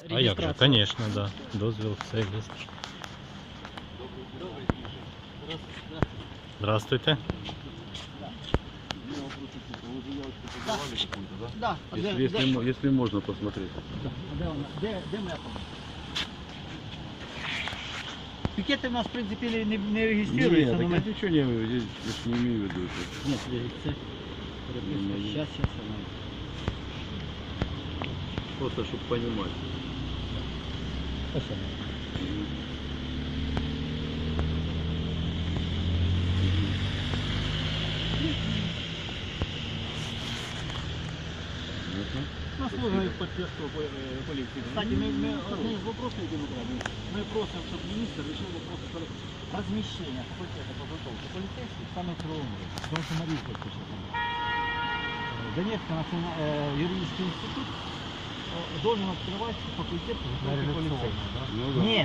А як же, Реєстрація. звісно, да. Дозвіл, все є. Здравствуйте. Да. А де, Если, если, де, мо- если можно посмотреть. да, а де, вона? де, де моя помилка? Пікети в нас, в принципі, не, не, не реєструються. Нет, но так ми... я ничего не имею, здесь я ж не имею в виду. это. Ні, це Ну, переписка. ні. Щас, щас, я знаю. Просто чтобы понимать. Ось вона. Мгм. На службу поддержку полиции. Кстати, мы, мы одни из вопросов, які ми робимо, ми просимо, щоб міністр вирішив вопрос про розміщення факультету підготовки поліцейських саме в Кривому Розі. Тому що Маріуполь пише там. Е, Донецький національний должен открывать факультет полицейского. Ну, да. Нет.